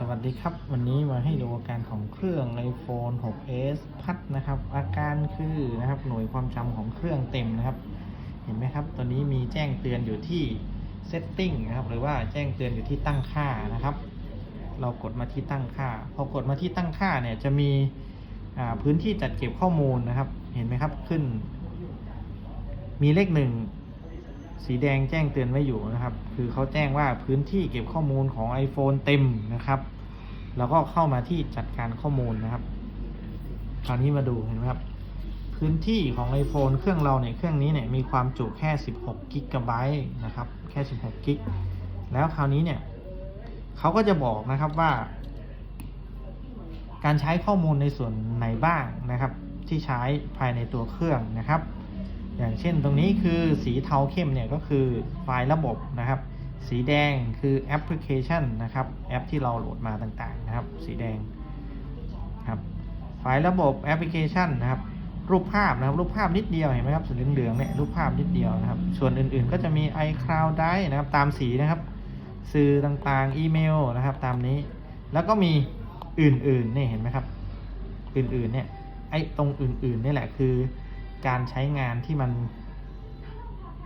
สวัสดีครับ วันนี้มาให้ดูอาการของเครื่อง iPhone 6s พัดนะครับ อาการคือนะครับหน่วยความจำของเครื่องเต็มนะครับ เห็นไหมครับตัวนี้มีแจ้งเตือนอยู่ที่ setting นะครับ หรือว่าแจ้งเตือนอยู่ที่ตั้งค่านะครับ เรากดมาที่ตั้งค่า พอกดมาที่ตั้งค่าเนี่ยจะมีพื้นที่จัดเก็บข้อมูลนะครับ เห็นไหมครับขึ้น มีเลขหนึ่ง สีแดงแจ้งเตือนไว้อยู่นะครับ คือเขาแจ้งว่าพื้นที่เก็บข้อมูลของ iPhone เต็มนะครับ แล้วก็เข้ามาที่จัดการข้อมูลนะครับ คราวนี้มาดูเห็นไหมครับ พื้นที่ของ iPhone เครื่องเราเนี่ยเครื่องนี้เนี่ยมีความจุแค่ 16กิกะไบต์นะครับ แค่ 16กิก แล้วคราวนี้เนี่ยเขาก็จะบอกนะครับว่า การใช้ข้อมูลในส่วนไหนบ้างนะครับ ที่ใช้ภายในตัวเครื่องนะครับ อย่างเช่นตรงนี้คือสีเทาเข้มเนี่ยก็คือไฟล์ระบบนะครับ สีแดงคือแอปพลิเคชันนะครับ แอปที่เราโหลดมาต่างๆนะครับ สีแดงครับไฟล์ระบบแอปพลิเคชันนะครับ รูปภาพนะครับ รูปภาพนิดเดียวเห็นไหมครับสีเหลืองๆเนี่ยรูปภาพนิดเดียวนะครับ ส่วนอื่นๆก็จะมี iCloud Drive นะครับตามสีนะครับ สื่อต่างๆอีเมลนะครับ ตามนี้แล้วก็มีอื่นๆเนี่ยเห็นไหมครับ อื่นๆเนี่ยไอ้ตรงอื่นๆนี่แหละคือ การใช้งานที่มัน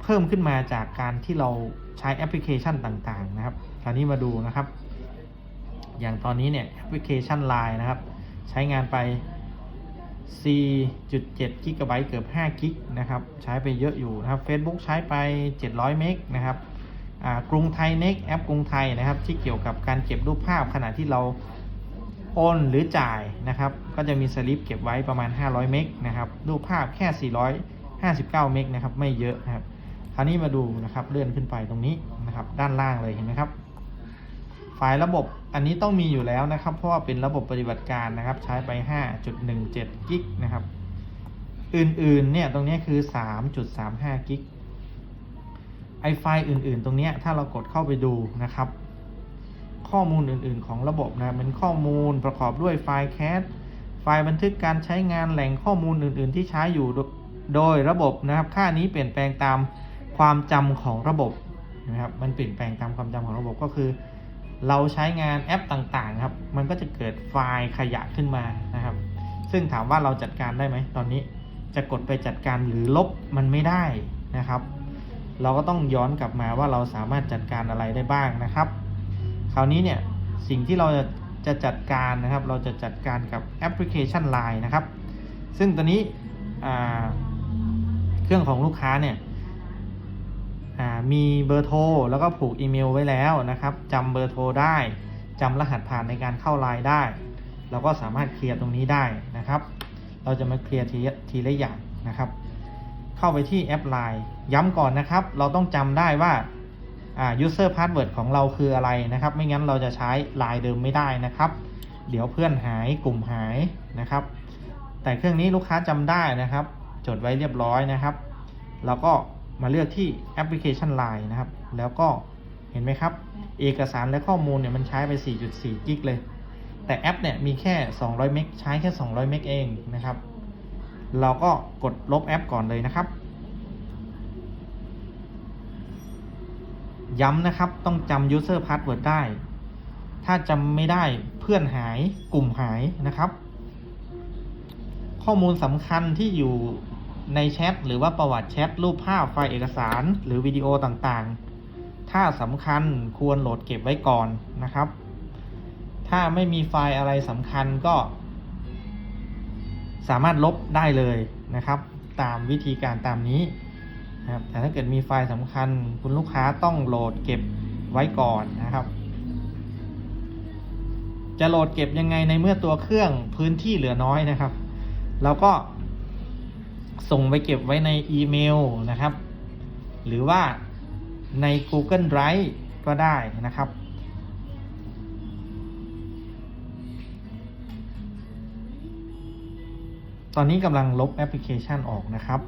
เพิ่มขึ้นมาจากการที่เราใช้แอปพลิเคชันต่างๆ นะครับ คราวนี้มาดูนะครับ อย่างตอนนี้เนี่ยแอปพลิเคชัน Line นะครับ ใช้งานไป 4.7 กิกะไบต์เกือบ 5 กิกนะครับ ใช้ไปเยอะอยู่นะครับ Facebook ใช้ไป 700 เมกนะครับกรุงไทยเน็กแอปกรุงไทยนะครับ ที่เกี่ยวกับการเก็บรูปภาพขณะที่เรา โอนหรือจ่ายนะครับ ก็จะมีสลิปเก็บไว้ประมาณ 500 เมกนะครับ รูปภาพแค่ 459 เมกนะครับ ไม่เยอะนะครับ คราวนี้มาดูนะครับ เลื่อนขึ้นไปตรงนี้นะครับ ด้านล่างเลยเห็นไหมครับ ไฟล์ระบบอันนี้ต้องมีอยู่แล้วนะครับ เพราะว่าเป็นระบบปฏิบัติการนะครับ ใช้ไป 5.17 กิกนะครับ อื่นๆ เนี่ย ตรงนี้คือ 3.35 กิก ไอไฟล์อื่นๆ ตรงนี้ถ้าเรากดเข้าไปดูนะครับ ข้อมูลอื่น ๆ ของระบบนะเป็นข้อมูลประกอบด้วยไฟล์แคสไฟล์บันทึกการใช้งานแหล่งข้อมูลอื่น ๆ ที่ใช้อยู่โดโดยระบบนะครับ ค่านี้เปลี่ยนแปลงตามความจำของระบบนะครับมันเปลี่ยนแปลงตามความจำของระบบก็คือ เราใช้งานแอปต่างๆครับ มันก็จะเกิดไฟล์ขยะขึ้นมานะครับ ซึ่งถามว่าเราจัดการได้ไหมตอนนี้จะกดไปจัดการหรือลบมันไม่ได้นะครับ เราก็ต้องย้อนกลับมาว่าเราสามารถจัดการอะไรได้บ้างนะครับ คราวนี้เนี่ยสิ่งที่เราจะจะจัดการนะครับ เราจะจัดการกับแอปพลิเคชัน Line นะครับ ซึ่งตัวนี้เครื่องของลูกค้าเนี่ยมีเบอร์โทรแล้วก็ผูกอีเมลไว้แล้วนะครับจำเบอร์โทรได้จำรหัสผ่านในการเข้า Line ได้ เราก็สามารถเคลียร์ตรงนี้ได้นะครับ เราจะมาเคลียร์ทีทีละอย่างนะครับ เข้าไปที่แอป Line ย้ำก่อนนะครับ เราต้องจำได้ว่า user password ของเราคืออะไรนะครับ ไม่งั้นเราจะใช้ลายเดิมไม่ได้นะครับ เดี๋ยวเพื่อนหายกลุ่มหายนะครับ แต่เครื่องนี้ลูกค้าจำได้นะครับ จดไว้เรียบร้อยนะครับ เราก็มาเลือกที่แอปพลิเคชัน Line นะครับ แล้วก็เห็นไหมครับ เอกสารและข้อมูลเนี่ยมันใช้ไป 4.4 กิกเลย แต่แอปเนี่ยมีแค่ 200 เมกใช้แค่ 200 เมกเองนะครับ เราก็กดลบแอปก่อนเลยนะครับ ย้ำนะครับต้องจำ user password ได้ ถ้าจำไม่ได้เพื่อนหายกลุ่มหายนะครับ ข้อมูลสำคัญที่อยู่ในแชทหรือว่าประวัติแชทรูปภาพไฟล์เอกสาร หรือวิดีโอต่างๆ ถ้าสำคัญควรโหลดเก็บไว้ก่อนนะครับ ถ้าไม่มีไฟล์อะไรสำคัญก็ สามารถลบได้เลยนะครับ ตามวิธีการตามนี้ นะครับแต่ถ้าเกิดมีไฟล์สำคัญ คุณลูกค้าต้องโหลดเก็บไว้ก่อนนะครับ จะโหลดเก็บยังไงในเมื่อตัวเครื่องพื้นที่เหลือน้อยนะครับเราก็ส่งไปเก็บไว้ในอีเมลนะครับ หรือว่าใน Google Drive ก็ได้นะครับ ตอนนี้กำลังลบแอปพลิเคชันออกนะครับ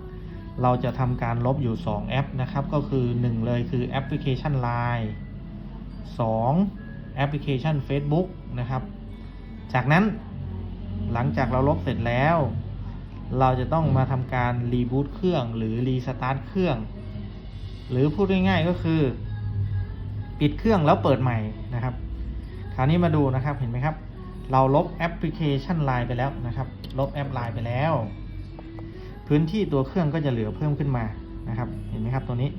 เราจะทำการลบอยู่ 2 แอปนะครับ ก็คือ 1 เลยคือแอปพลิเคชัน Line 2 แอปพลิเคชัน Facebook นะครับ จากนั้นหลังจากเราลบเสร็จแล้ว เราจะต้องมาทำการรีบูตเครื่องหรือรีสตาร์ทเครื่อง หรือพูดง่ายๆก็คือ ปิดเครื่องแล้วเปิดใหม่นะครับ คราวนี้มาดูนะครับเห็นไหมครับ เราลบแอปพลิเคชัน Line ไปแล้วนะครับ ลบแอป Line ไปแล้ว พื้นที่ตัวเครื่องก็จะเหลือเพิ่มขึ้นมานะครับ เห็นไหมครับตัวนี้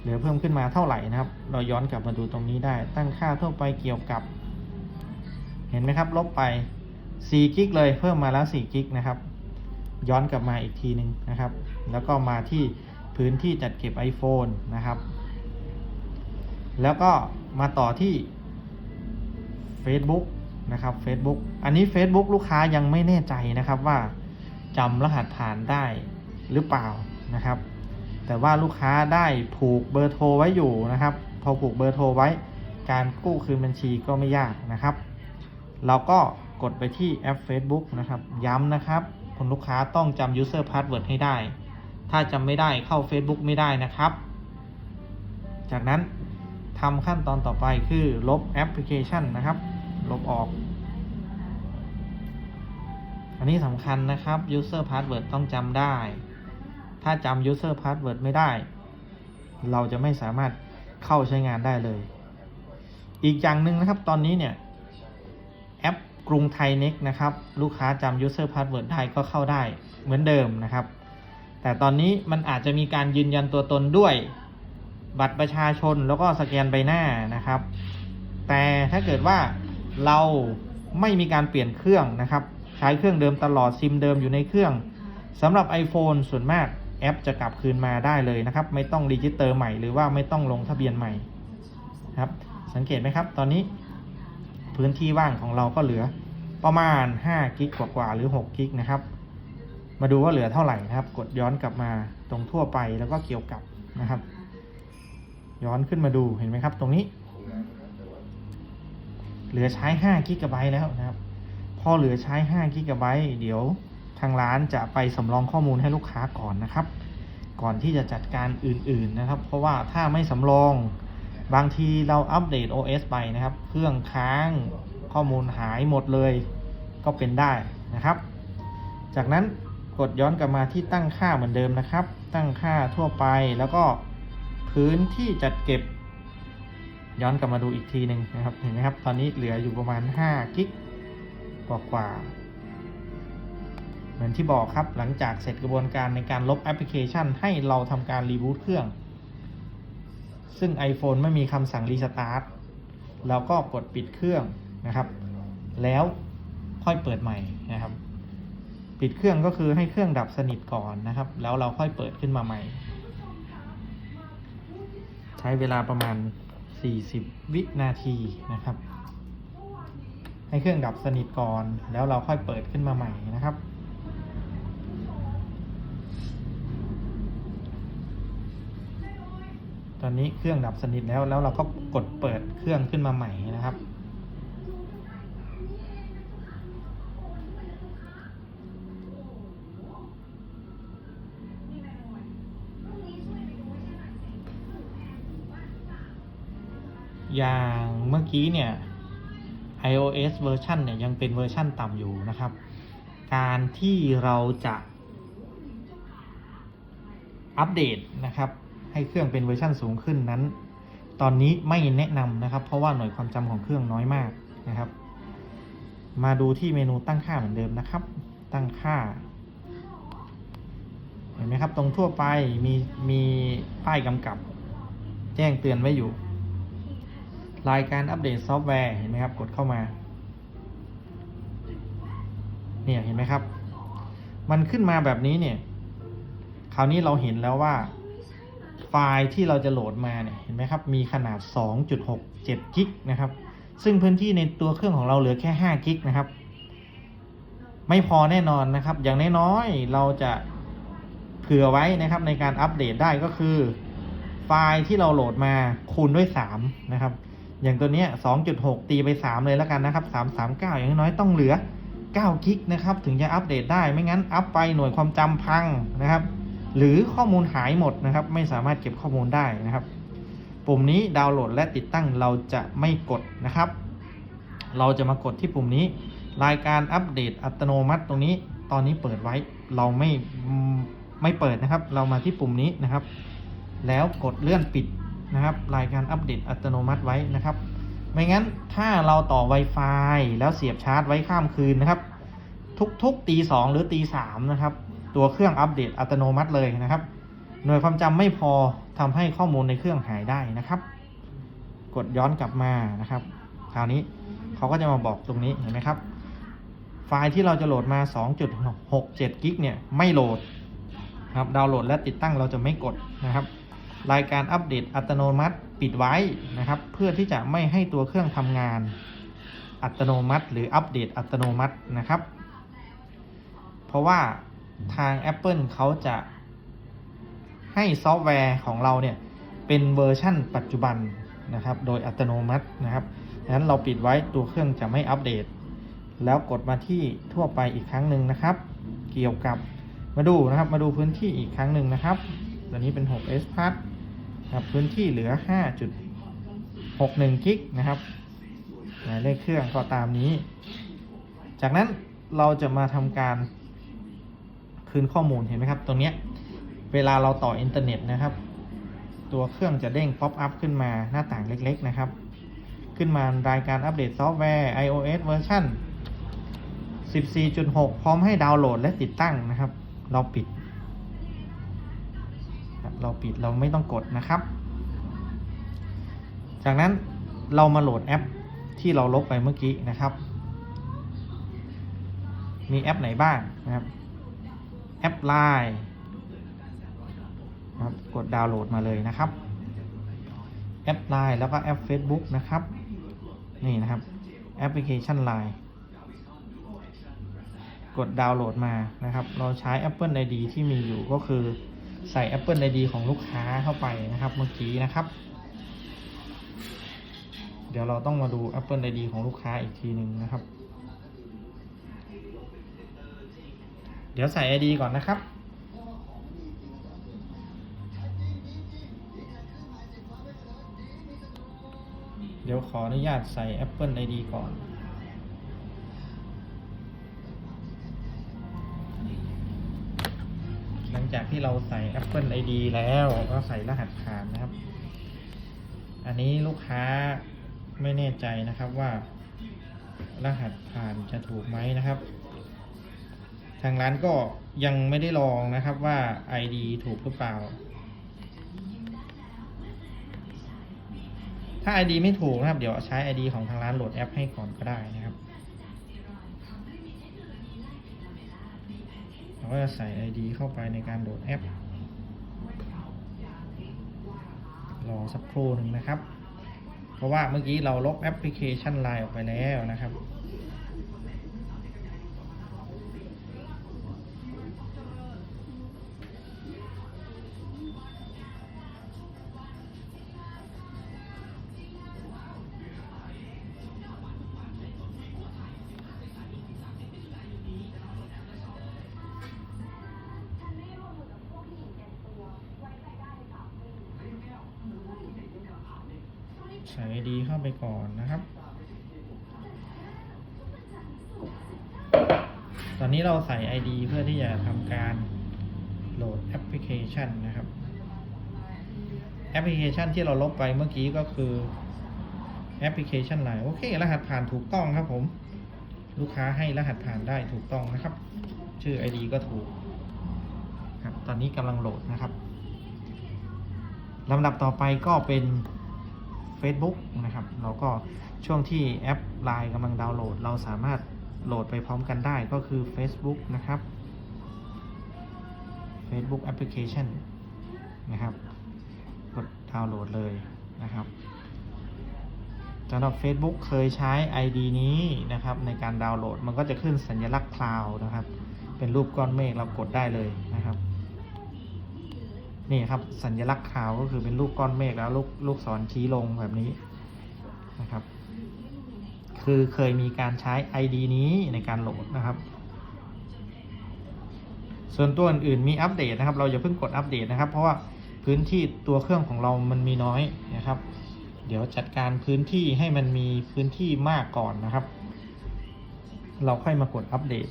เหลือเพิ่มขึ้นมาเท่าไหร่นะครับ เราย้อนกลับมาดูตรงนี้ได้ ตั้งค่าทั่วไปเกี่ยวกับ เห็นไหมครับ ลบไป4กิกเลยเพิ่มมาแล้ว4กิกนะครับ ย้อนกลับมาอีกทีหนึ่งนะครับ แล้วก็มาที่พื้นที่จัดเก็บ iPhone นะครับ แล้วก็มาต่อที่ Facebook นะครับ Facebook อันนี้ Facebook ลูกค้ายังไม่แน่ใจนะครับว่า จำรหัสผ่านได้หรือเปล่านะครับ แต่ว่าลูกค้าได้ผูกเบอร์โทรไว้อยู่นะครับ พอผูกเบอร์โทรไว้ การกู้คืนบัญชีก็ไม่ยากนะครับ เราก็กดไปที่แอป Facebook นะครับ ย้ำนะครับคุณลูกค้าต้องจำ user password ให้ได้ ถ้าจำไม่ได้เข้า Facebook ไม่ได้นะครับ จากนั้นทำขั้นตอนต่อไปคือลบแอปพลิเคชันนะครับ ลบออก อันนี้สำคัญนะครับ user password ต้องจำได้ ถ้าจำ user password ไม่ได้ เราจะไม่สามารถเข้าใช้งานได้เลย อีกอย่างหนึ่งนะครับตอนนี้เนี่ย แอปกรุงไทยเน็กนะครับ ลูกค้าจำ user password ได้ก็เข้าได้เหมือนเดิมนะครับ แต่ตอนนี้มันอาจจะมีการยืนยันตัวตนด้วยบัตรประชาชนแล้วก็สแกนใบหน้านะครับ แต่ถ้าเกิดว่าเราไม่มีการเปลี่ยนเครื่องนะครับ ใช้เครื่องเดิมตลอดซิมเดิมอยู่ในเครื่องสำหรับ iPhone ส่วนมากแอปจะกลับคืนมาได้เลยนะครับ ไม่ต้องรีจิสเตอร์ใหม่หรือว่าไม่ต้องลงทะเบียนใหม่ครับ สังเกตไหมครับ ตอนนี้พื้นที่ว่างของเราก็เหลือประมาณ5กิกกว่าๆหรือ6กิกนะครับ มาดูว่าเหลือเท่าไหร่นะครับ กดย้อนกลับมาตรงทั่วไปแล้วก็เกี่ยวกับนะครับ ย้อนขึ้นมาดูเห็นไหมครับ ตรงนี้ เหลือใช้5กิกะไบต์แล้วนะครับ พอเหลือใช้5กิกไเดี๋ยวทางร้านจะไปสำรองข้อมูลให้ลูกค้าก่อนนะครับ ก่อนที่จะจัดการอื่นๆนะครับ เพราะว่าถ้าไม่สำรองบางทีเราอัปเดต OS ไปนะครับ เครื่องค้างข้อมูลหายหมดเลยก็เป็นได้นะครับ จากนั้นกดย้อนกลับมาที่ตั้งค่าเหมือนเดิมนะครับ ตั้งค่าทั่วไปแล้วก็พื้นที่จัดเก็บ ย้อนกลับมาดูอีกทีหนึ่งนะครับ เห็นไหมครับ ตอนนี้เหลืออยู่ประมาณ5กิก กว่าๆเหมือนที่บอกครับหลังจากเสร็จกระบวนการในการลบแอปพลิเคชัน ให้เราทำการรีบูตเครื่อง ซึ่ง iPhone ไม่มีคำสั่งรีสตาร์ทเราก็กดปิดเครื่องนะครับ แล้วค่อยเปิดใหม่นะครับ ปิดเครื่องก็คือให้เครื่องดับสนิทก่อนนะครับ แล้วเราค่อยเปิดขึ้นมาใหม่ ใช้เวลาประมาณ 40 วินาทีนะครับ ให้เครื่องดับสนิทก่อน แล้วเราค่อยเปิดขึ้นมาใหม่นะครับ ตอนนี้เครื่องดับสนิทแล้วแล้วเราก็กดเปิดเครื่องขึ้นมาใหม่นะครับอย่างเมื่อกี้เนี่ย iOS เวอร์ชันเนี่ยยังเป็นเวอร์ชันต่ำอยู่นะครับ การที่เราจะอัปเดตนะครับ ให้เครื่องเป็นเวอร์ชันสูงขึ้นนั้น ตอนนี้ไม่แนะนำนะครับ เพราะว่าหน่วยความจำของเครื่องน้อยมากนะครับ มาดูที่เมนูตั้งค่าเหมือนเดิมนะครับ ตั้งค่าเห็นไหมครับ ตรงทั่วไปมีมีป้ายกำกับ แจ้งเตือนไว้อยู่ รายการอัปเดตซอฟต์แวร์เห็นไหมครับ กดเข้ามา เนี่ยเห็นไหมครับ มันขึ้นมาแบบนี้เนี่ย คราวนี้เราเห็นแล้วว่า ไฟล์ที่เราจะโหลดมาเนี่ยเห็นไหมครับ มีขนาด 2.67กิกนะครับ ซึ่งพื้นที่ในตัวเครื่องของเราเหลือแค่5กิกนะครับ ไม่พอแน่นอนนะครับ อย่างน้อยๆเราจะเผื่อไว้นะครับในการอัปเดตได้ก็คือ ไฟล์ที่เราโหลดมาคูณด้วย3นะครับ อย่างตัวเนี้ย2.6 ตีไป 3 เลยแล้วกันนะครับ 339 อย่างน้อยต้องเหลือ 9 กิกนะครับ ถึงจะอัปเดตได้ไม่งั้นอัปไปหน่วยความจำพังนะครับ หรือข้อมูลหายหมดนะครับ ไม่สามารถเก็บข้อมูลได้นะครับ ปุ่มนี้ดาวน์โหลดและติดตั้งเราจะไม่กดนะครับ เราจะมากดที่ปุ่มนี้ รายการอัปเดตอัตโนมัติตรงนี้ ตอนนี้เปิดไว้เราไม่ไม่เปิดนะครับ เรามาที่ปุ่มนี้นะครับ แล้วกดเลื่อนปิด นะครับ รายการอัปเดตอัตโนมัติไว้นะครับ ไม่งั้นถ้าเราต่อ Wi-Fi แล้วเสียบชาร์จไว้ข้ามคืนนะครับ ทุกๆตีสองหรือตีสามนะครับ ตัวเครื่องอัปเดตอัตโนมัติเลยนะครับ หน่วยความจำไม่พอทำให้ข้อมูลในเครื่องหายได้นะครับ กดย้อนกลับมานะครับ คราวนี้เขาก็จะมาบอกตรงนี้เห็นไหมครับ ไฟล์ที่เราจะโหลดมา 2.67กิกเนี่ยไม่โหลดครับดาวน์โหลดและติดตั้งเราจะไม่กดนะครับ รายการอัปเดตอัตโนมัติปิดไว้นะครับ เพื่อที่จะไม่ให้ตัวเครื่องทำงาน อัตโนมัติ หรืออัปเดตอัตโนมัตินะครับ เพราะว่าทาง Apple เขาจะให้ซอฟต์แวร์ของเราเนี่ยเป็นเวอร์ชั่นปัจจุบันนะครับ โดยอัตโนมัตินะครับดังนั้นเราปิดไว้ตัวเครื่องจะไม่อัปเดต แล้วกดมาที่ทั่วไปอีกครั้งหนึ่งนะครับ เกี่ยวกับมาดูนะครับ มาดูพื้นที่อีกครั้งหนึ่งนะครับตัวนี้เป็น 6s plus ครับพื้นที่เหลือ 5.61 กิกนะครับหมายเลขเครื่องก็ตามนี้ จากนั้นเราจะมาทำการคืนข้อมูลเห็นไหมครับ ตรงนี้เวลาเราต่ออินเทอร์เน็ตนะครับ ตัวเครื่องจะเด้งป๊อปอัพขึ้นมาหน้าต่างเล็ก ๆ นะครับ ขึ้นมารายการอัปเดตซอฟต์แวร์ iOS เวอร์ชัน14.6 พร้อมให้ดาวน์โหลดและติดตั้งนะครับ เราปิด เราปิดเราไม่ต้องกดนะครับ จากนั้นเรามาโหลดแอปที่เราลบไปเมื่อกี้นะครับ มีแอปไหนบ้างนะครับ แอป Line นะครับกดดาวน์โหลดมาเลยนะครับ แอป Line แล้วก็แอป Facebook นะครับ นี่นะครับ แอปพลิเคชัน Line กดดาวน์โหลดมานะครับ เราใช้ Apple ID ที่มีอยู่ก็คือ ใส่ Apple ID ของลูกค้าเข้าไปนะครับเมื่อกี้นะครับ เดี๋ยวเราต้องมาดู Apple ID ของลูกค้าอีกทีหนึ่งนะครับ เดี๋ยวใส่ ID ก่อนนะครับเดี๋ยวขออนุญาตใส่ Apple ID ก่อน จากที่เราใส่ Apple ID แล้วก็ใส่รหัสผ่านนะครับ อันนี้ลูกค้าไม่แน่ใจนะครับว่า รหัสผ่านจะถูกไหมนะครับ ทางร้านก็ยังไม่ได้ลองนะครับว่า ID ถูกหรือเปล่า ถ้า ID ไม่ถูกนะครับ เดี๋ยวใช้ ID ของทางร้านโหลดแอปให้ก่อนก็ได้นะครับ เราก็จะใส่ ID เข้าไปในการโหลดแอป รอสักครู่หนึ่งนะครับ เพราะว่าเมื่อกี้เราลบแอปพลิเคชัน Line ออกไปแล้วนะครับ ใส่ ID เข้าไปก่อนนะครับ ตอนนี้เราใส่ ID เพื่อที่จะทำการโหลดแอปพลิเคชันนะครับ แอปพลิเคชันที่เราลบไปเมื่อกี้ก็คือแอปพลิเคชันไลน์โอเค รหัสผ่านถูกต้องครับผม ลูกค้าให้รหัสผ่านได้ถูกต้องนะครับ ชื่อ ID ก็ถูกครับ ตอนนี้กำลังโหลดนะครับลำดับต่อไปก็เป็น Facebook นะครับเราก็ช่วงที่แอป Line กำลังดาวน์โหลด เราสามารถโหลดไปพร้อมกันได้ก็คือ Facebook นะครับ Facebook Application นะครับ กดดาวน์โหลดเลยนะครับสำหรับ Facebook เคยใช้ ID นี้นะครับ ในการดาวน์โหลดมันก็จะขึ้นสัญลักษณ์คลาวนะครับ เป็นรูปก้อนเมฆเรากดได้เลยนะครับ นี่ครับ สัญลักษณ์ขาวก็คือเป็นรูปก้อนเมฆแล้วลูกลูกศรชี้ลงแบบนี้นะครับ คือเคยมีการใช้ ID นี้ในการโหลดนะครับ ส่วนตัวอื่นๆมีอัปเดตนะครับ เราอย่าเพิ่งกดอัปเดตนะครับ เพราะว่าพื้นที่ตัวเครื่องของเรามันมีน้อยนะครับ เดี๋ยวจัดการพื้นที่ให้มันมีพื้นที่มากก่อนนะครับ เราค่อยมากดอัปเดต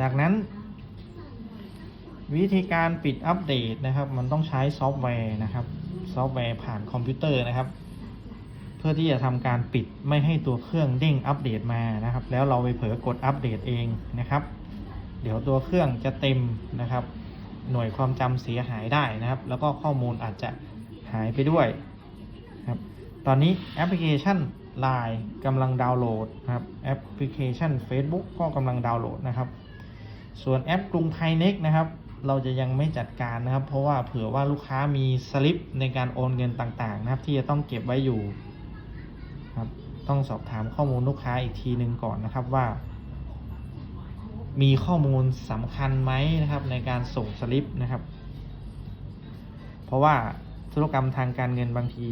จากนั้น วิธีการปิดอัปเดตนะครับ มันต้องใช้ซอฟต์แวร์นะครับ ซอฟต์แวร์ผ่านคอมพิวเตอร์นะครับ เพื่อที่จะทำการปิดไม่ให้ตัวเครื่องเด้งอัปเดตมานะครับ แล้วเราไปเผลอกดอัปเดตเองนะครับ เดี๋ยวตัวเครื่องจะเต็มนะครับ หน่วยความจำเสียหายได้นะครับ แล้วก็ข้อมูลอาจจะหายไปด้วยครับ ตอนนี้แอปพลิเคชัน Line กำลังดาวน์โหลดนะครับแอปพลิเคชัน Facebook ก็กำลังดาวน์โหลดนะครับ ส่วนแอปกรุงไทยเน็กนะครับ เราจะยังไม่จัดการนะครับ เพราะว่าเผื่อว่าลูกค้ามีสลิปในการโอนเงินต่างๆ นะครับ ที่จะต้องเก็บไว้อยู่ครับ ต้องสอบถามข้อมูลลูกค้าอีกทีหนึ่งก่อนนะครับว่า มีข้อมูลสำคัญไหมนะครับ ในการส่งสลิปนะครับ เพราะว่าธุรกรรมทางการเงินบางที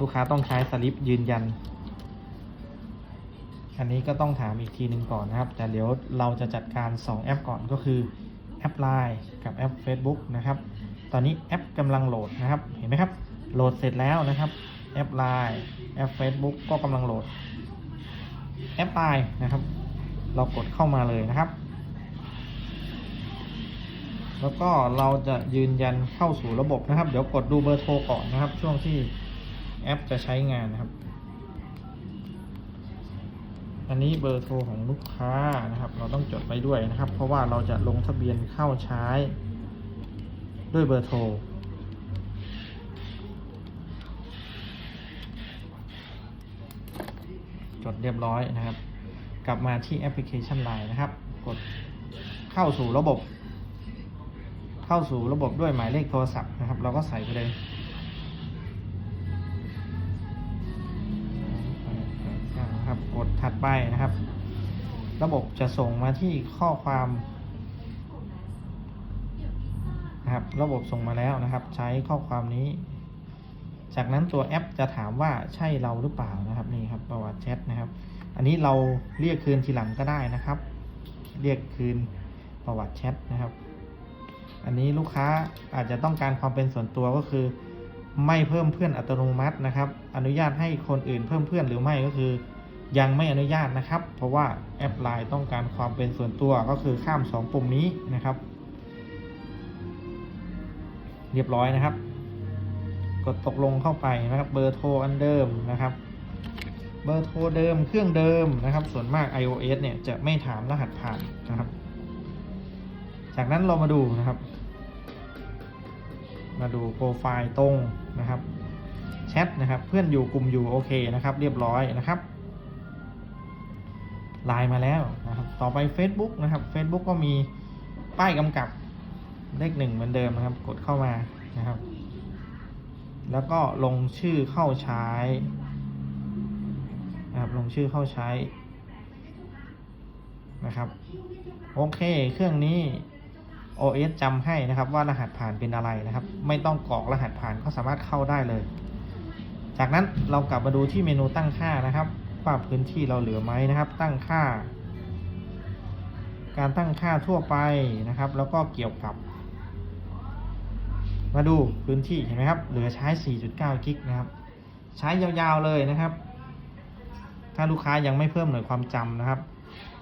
ลูกค้าต้องใช้สลิปยืนยัน อันนี้ก็ต้องถามอีกทีหนึ่งก่อนนะครับ แต่เดี๋ยวเราจะจัดการ 2 แอปก่อนก็คือ แอป Line กับแอป Facebook นะครับ ตอนนี้แอปกำลังโหลดนะครับ เห็นไหมครับ โหลดเสร็จแล้วนะครับ แอป Line แอป Facebook ก็กำลังโหลด แอป Line นะครับ เรากดเข้ามาเลยนะครับ แล้วก็เราจะยืนยันเข้าสู่ระบบนะครับ เดี๋ยวกดดูเบอร์โทรก่อนนะครับ ช่วงที่แอปจะใช้งานนะครับ อันนี้เบอร์โทรของลูกค้านะครับ เราต้องจดไว้ด้วยนะครับ เพราะว่าเราจะลงทะเบียนเข้าใช้ ด้วยเบอร์โทรจดเรียบร้อยนะครับ กลับมาที่แอปพลิเคชัน Line นะครับ กดเข้าสู่ระบบ เข้าสู่ระบบด้วยหมายเลขโทรศัพท์นะครับ เราก็ใส่ไปเลย กดถัดไปนะครับ ระบบจะส่งมาที่ข้อความนะครับระบบส่งมาแล้วนะครับ ใช้ข้อความนี้ จากนั้นตัวแอปจะถามว่าใช่เราหรือเปล่านะครับนี่ครับประวัติแชทนะครับ อันนี้เราเรียกคืนทีหลังก็ได้นะครับ เรียกคืนประวัติแชทนะครับ อันนี้ลูกค้าอาจจะต้องการความเป็นส่วนตัวก็คือ ไม่เพิ่มเพื่อนอัตโนมัตินะครับ อนุญาตให้คนอื่นเพิ่มเพื่อนหรือไม่ก็คือ ยังไม่อนุญาตนะครับ เพราะว่าแอปไลน์ต้องการความเป็นส่วนตัวก็คือข้าม 2 ปุ่มนี้นะครับ เรียบร้อยนะครับ กดตกลงเข้าไปนะครับ เบอร์โทรอันเดิมนะครับ เบอร์โทรเดิมเครื่องเดิมนะครับ ส่วนมาก iOS เนี่ยจะไม่ถามรหัสผ่านนะครับ จากนั้นเรามาดูนะครับ มาดูโปรไฟล์ตรงนะครับแชทนะครับ เพื่อนอยู่กลุ่มอยู่โอเคนะครับ เรียบร้อยนะครับ ไลน์มาแล้วนะครับต่อไป Facebook นะครับ Facebook ก็มีป้ายกำกับเลขหนึ่งเหมือนเดิมนะครับ กดเข้ามานะครับ แล้วก็ลงชื่อเข้าใช้นะครับลงชื่อเข้าใช้นะครับโอเค เครื่องนี้ OS จำให้นะครับว่ารหัสผ่านเป็นอะไรนะครับ ไม่ต้องกรอกรหัสผ่านก็สามารถเข้าได้เลย จากนั้นเรากลับมาดูที่เมนูตั้งค่านะครับ ว่าพื้นที่เราเหลือไหมนะครับ ตั้งค่า การตั้งค่าทั่วไปนะครับ แล้วก็เกี่ยวกับ มาดูพื้นที่เห็นไหมครับ เหลือใช้ 4.9 กิกนะครับ ใช้ยาวๆเลยนะครับ ถ้าลูกค้ายังไม่เพิ่มหน่วยความจำนะครับ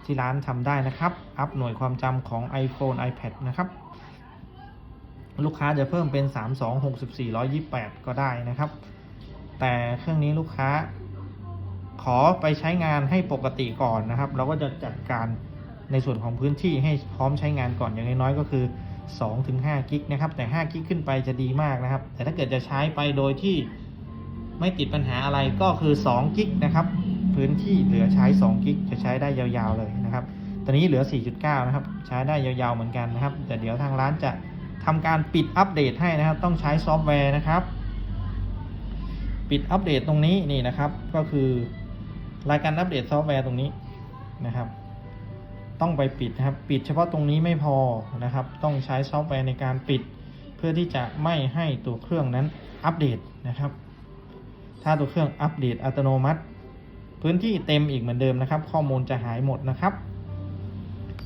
ที่ร้านทำได้นะครับ อัพหน่วยความจำของ iPhone iPad นะครับ ลูกค้าจะเพิ่มเป็น 32 64 128 ก็ได้นะครับแต่เครื่องนี้ลูกค้า ขอไปใช้งานให้ปกติก่อนนะครับ เราก็จะจัดการในส่วนของพื้นที่ให้พร้อมใช้งานก่อนอย่างน้อยๆก็คือ2-5กิกนะครับ แต่5กิกขึ้นไปจะดีมากนะครับ แต่ถ้าเกิดจะใช้ไปโดยที่ไม่ติดปัญหาอะไรก็คือ2กิกนะครับพื้นที่เหลือใช้2กิกจะใช้ได้ยาวๆเลยนะครับ ตอนนี้เหลือ 4.9 นะครับ ใช้ได้ยาวๆเหมือนกันนะครับ แต่เดี๋ยวทางร้านจะทำการปิดอัปเดตให้นะครับ ต้องใช้ซอฟต์แวร์นะครับ ปิดอัปเดตตรงนี้นี่นะครับ ก็คือ รายการอัปเดตซอฟต์แวร์ตรงนี้นะครับ ต้องไปปิดนะครับ ปิดเฉพาะตรงนี้ไม่พอนะครับ ต้องใช้ซอฟต์แวร์ในการปิด เพื่อที่จะไม่ให้ตัวเครื่องนั้นอัปเดตนะครับ ถ้าตัวเครื่องอัปเดตอัตโนมัติ พื้นที่เต็มอีกเหมือนเดิมนะครับ ข้อมูลจะหายหมดนะครับ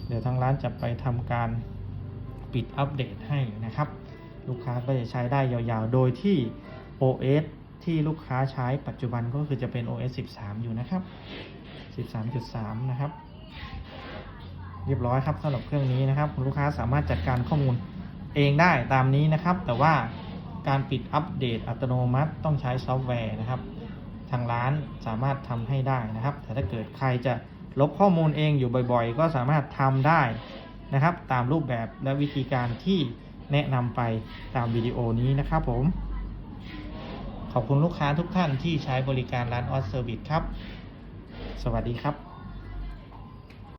เดี๋ยวทางร้านจะไปทำการปิดอัปเดตให้นะครับ ลูกค้าก็จะใช้ได้ยาวๆ โดยที่ OS ที่ลูกค้าใช้ปัจจุบันก็คือจะเป็น OS 13 อยู่นะครับ 13.3 นะครับ เรียบร้อยครับสำหรับเครื่องนี้นะครับลูกค้าสามารถจัดการข้อมูลเองได้ตามนี้นะครับ แต่ว่าการปิดอัปเดตอัตโนมัติต้องใช้ซอฟต์แวร์นะครับ ทางร้านสามารถทำให้ได้นะครับ แต่ถ้าเกิดใครจะลบข้อมูลเองอยู่บ่อยๆ ก็สามารถทำได้นะครับ ตามรูปแบบและวิธีการที่แนะนำไปตามวิดีโอนี้นะครับผม ขอบคุณลูกค้าทุกท่านที่ใช้บริการร้านออสเซอร์วิสครับ สวัสดีครับ